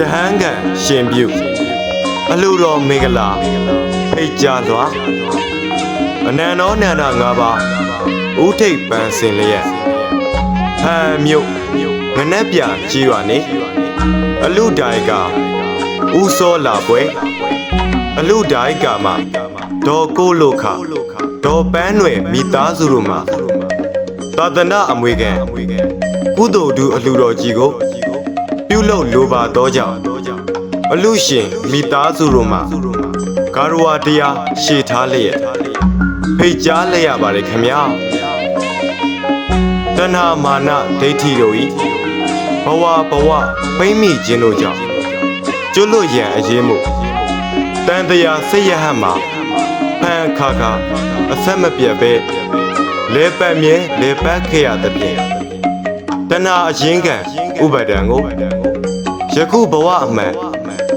ယဟန်ကရှင်ပြုအလှတော်မင်္ဂလာဖိတ်ကြားစွာအနန္တောနန္ဒ၅ပါးဥထိပ်ပန်းစင်လျက်ဟန်မြုပ်ငနက်ပြကြီးရွာနေအလူဒိုင်ကဥစောလာပွဲအလူဒိုင်ကမှာဒေါ်ကိုလိုခဒေါ်ပန်းွယ်မိသားစုတို့မှာသာသနာအမွေခံကုသိုလ်ဒုအလှတော်ကြီးကိုပြု လုပ်လိုပါတော့ကြောင့်အလူရှင်မိသားစုတို့မှာကာရဝတရားရှေ့ထားလျက်ဖိတ်ကြားလျက်ရပါတယ်ခင်ဗျာတဏှာမာနဒိဋ္ဌိတို့ဤဘဝဘဝပိမ့်မိခြင်းတို့ကြောင့်ကျွလွတ်ရန်အရေးမှုတန်တရားစိတ်ရဟတ်မှာဖန်ခါခါအဆက်မပြတ်ပဲလဲပတ်မြဲလဲပတ်ခဲ့ရသဖြင့်တဏှာအရင်ကံဥပါဒံကို ယခုဘဝအမှန်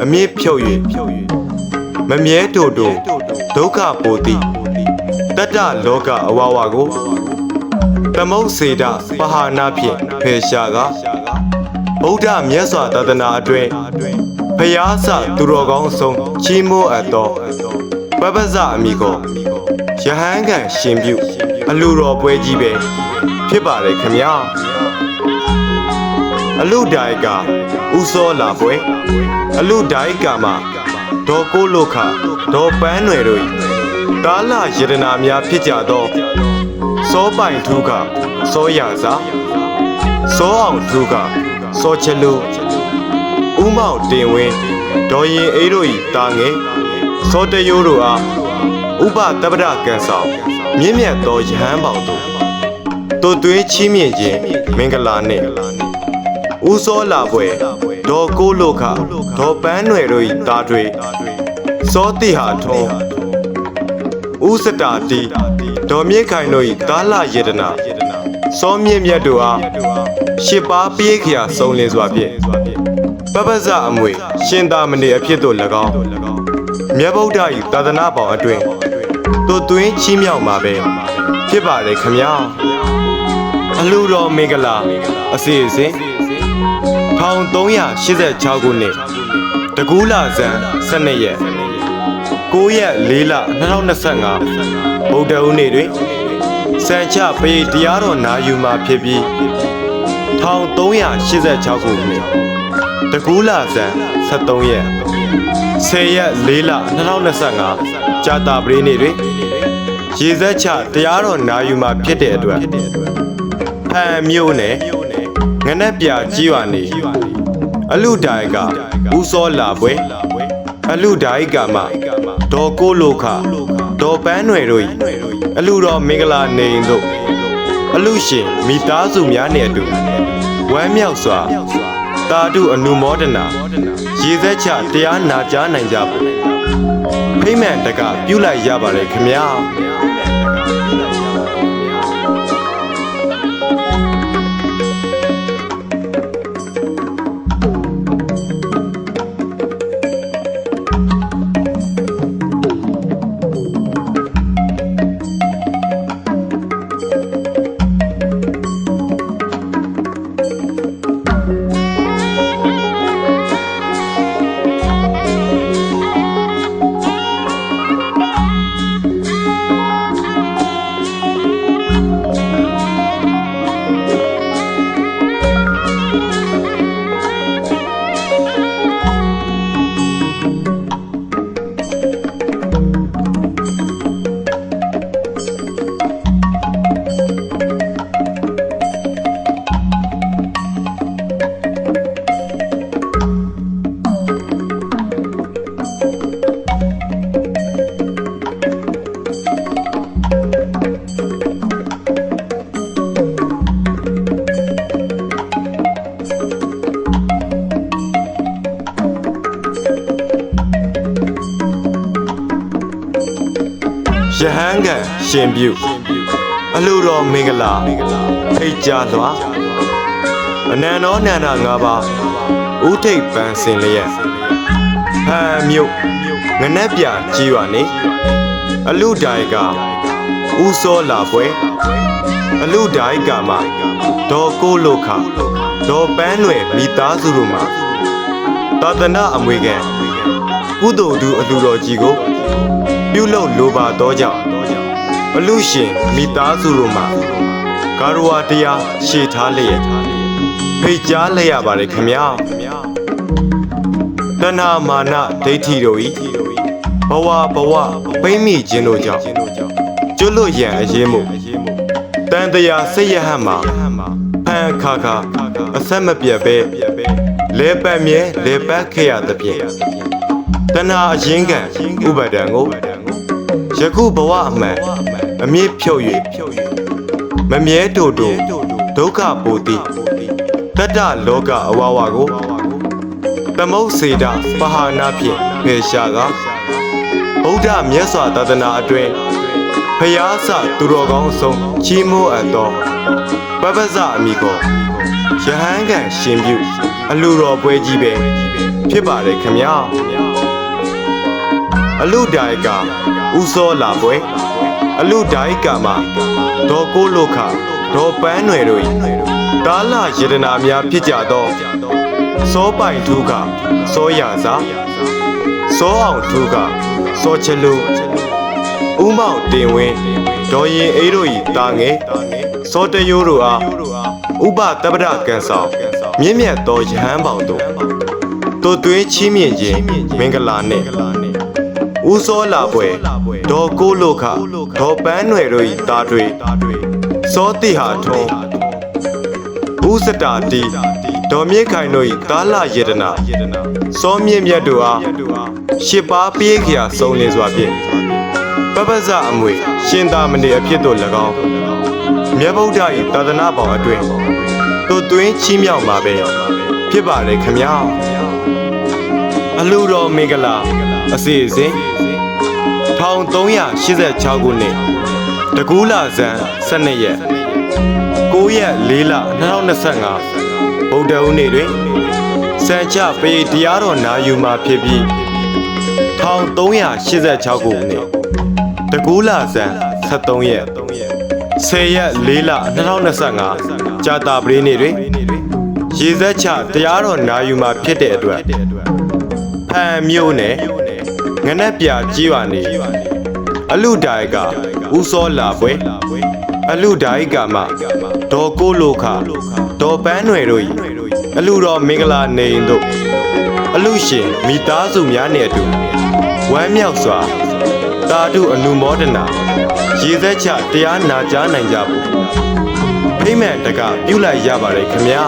အမြင့်ဖြုတ်၍မမြဲတူတူဒုက္ခပိုတိတတ္တလောကအဝဝကိုသမုတ်စေတပဟာနာဖြင့်ဖေရှာကဗုဒ္ဓမြတ်စွာသာသနာအတွင်ဖျားစသူတော်ကောင်းအဆုံးချီးမိုးအပ်သောပပဇအမိကိုယဟန်ကန်ရှင်ပြုအလူတော်ပွဲကြီးပဲဖြစ်ပါတယ်ခမညာအလူဒိုင်က ဥစောလာပွဲအလူဒိုင်ကမှာဒေါ်ကိုလိုခဒေါ်ပန်းွယ်တို့၏တာလယတနာများဖြစ်ကြသောစောပိုင်ထူးကစောရစာစောအောင်ထူးကစောချက်လူဥမောင်တင်ဝင်းဒေါ်ရင်အေးတို့၏တာငယ်စောတရိုးတို့အားဥပတပ္ပဒကံဆောင်မြင့်မြတ်သောယဟန်ပေါတို့တို့သွေးချီးမြှင့်ခြင်းမင်္ဂလာနှင့် ဦးစောလာပွဲဒေါ်ကိုလိုခဒေါ်ပန်းွယ်တို့၏တာတွေစောတိဟာထုံးဦးစတာတီဒေါ်မြင့်ခိုင်တို့၏တာလယေတနာစောမြင့်မြတ်တို့အားရှစ်ပါးပြေးခရာစုံလင်စွာဖြင့်ပပဇအမွေရှင်သာမဏေအဖြစ်သို့၎င်းမြတ်ဗုဒ္ဓ၏သာသနာပေါင်းအတွင်တို့သွင်းချီးမြှောက်မှာပဲဖြစ်ပါတယ်ခမညာအလှတော်မင်္ဂလာအစီအစဉ် 1386ခုနှစ်တကူးလာဇန်12ရက်9ရက်4လ2025ဗုဒ္ဓဦးနေ့တွင်စံချပရိတ်တရားတော်နာယူမှာဖြစ်ပြီး1386ခုနှစ်တကူးလာဇန်73ရက်10ရက်4လ2025ကြာတာပရိနေ့တွင်ရေစက်ချတရားတော်နာယူမှာဖြစ်တဲ့အတွက်ဖန်မျိုးနဲ့ ငနက်ပြကြီးဝါနေအလူဒိုင်ကဥစောလာပွဲအလူဒိုင်ကမှဒေါ်ကိုလိုခဒေါ်ပန်းွယ်တို့၏အလူတော်မင်္ဂလာနေရင်တို့အလူရှင်မိသားစုများနှင့်အတူဝမ်းမြောက်စွာတာတုအနုမောဒနာရေသက်ချတရားနာကြားနိုင်ကြပါဖိမ့်မှန်တကပြုလိုက်ရပါတယ်ခမညာ ယဟန်ကရှင်ပြုအလှတော်မင်္ဂလာဖိတ်ကြားလွှာအနန္တောနန္ဒ၅ပါးဥထိပ်ပန်းစင်လျက်ဟန်မြုပ်ငနက်ပြကြီးရွာနေအလူဒိုင်ကဥစောလာပွဲအလူဒိုင်ကမှဒေါ်ကိုလိုခဒေါ်ပန်းွယ်မိသားစုတို့မှာသာသနာအမွေခံကုသိုလ်သူအလှတော်ကြီးကို ပြုလုပ်လိုပါတော့ကြောင့်အလူရှင်မိသားစုတို့မှာကာရဝတရားရှေ့ထားလျက်ဖိတ်ကြားလျက်ရပါတယ်ခမညာတဏှာမာနဒိဋ္ဌိတို့ဤဘဝဘဝပိမ့်မိခြင်းတို့ကြောင့်ကျွတ်လွတ်ရန်အရေးမှုတန်တရားစိတ်ရဟတ်မှာဖန်ခါခါအဆက်မပြတ်ပဲလဲပတ်မြဲလဲပတ်ခဲ့ရသဖြင့်တဏှာအရင်ကံဥပါဒံကို ယခုဘဝအမှန်အမြင့်ဖြုတ်၍မမြဲတူတူဒုက္ခပူတိတတ္တလောကအဝဝကိုသမုတ်စေတာပဟာနာဖြင့်ဖယ်ရှားကဗုဒ္ဓမြတ်စွာသာသနာအတွင်ဖျားစသူတော်ကောင်းအဆုံးချီးမိုးအပ်သောပပဇအမိကိုယဟန်ကန်ရှင်ပြု အလူတော်ပွဲကြီးပဲဖြစ်ပါတယ်ခမညာ အလူဒိုင်ကဥစောလာပွဲအလူဒိုင်ကမှာဒေါ်ကိုလုခဒေါ်ပန်းွယ်တို့၏တာလယတနာများဖြစ်ကြသောစောပိုင်ထုကစောရစာစောအောင်ထုကစောချလူဥမောက်တင်ဝင်းဒေါ်ရင်အေးတို့၏တာငယ်စောတရိုးတို့အားဥပတပ္ပဒကံဆောင်မြင့်မြတ်သောယဟန်ပေါင်တို့တို့သွေးချီးမြှင့်ခြင်းမင်္ဂလာနှင့် ဦးစောလာပွဲဒေါ်ကိုလုခဒေါ်ပန်းွယ်တို့၏တာတွေစောတိဟာထုံးဦးစတာတီဒေါ်မြင့်ခိုင်တို့၏တာလယေတနာစောမြင့်မြတ်တို့အားရှစ်ပါးပြေးခရာစုံလင်စွာဖြင့်ပပဇအမွေရှင်သာမဏေအဖြစ်သို့၎င်းမြတ်ဗုဒ္ဓ၏သာသနာပေါင်းအတွင်တို့သွင်းချီးမြှောက်မှာပဲဖြစ်ပါလေခမညာအလှတော်မင်္ဂလာ အစီအစဉ်1386ခုနှစ်တကူးလာဇန်12ရက်9ရက်4လ2025ဗုဒ္ဓဦးနေ့တွင်စံချပေတရားတော်နာယူမှာဖြစ်ပြီး1386ခုနှစ်တကူးလာဇန်73ရက်10ရက်4လ2025ကြာတာပရိနေ့တွင်ရေစက်ချတရားတော်နာယူမှာဖြစ်တဲ့အတွက်ဖန်မျိုးနဲ့ ငနက်ပြကြီးပါနေအလူဒိုင်ကဥစောလာပွဲအလူဒိုင်ကမှဒေါ်ကိုလိုခဒေါ်ပန်းွယ်တို့၏အလူတော်မင်္ဂလာနေရင်တို့အလူရှင်မိသားစုများနှင့်အတူဝမ်းမြောက်စွာတာတုအနုမောဒနာရေသက်ချတရားနာကြားနိုင်ကြဖို့ဖိမ့်မဲ့တကပြုလိုက်ရပါတယ်ခမညာ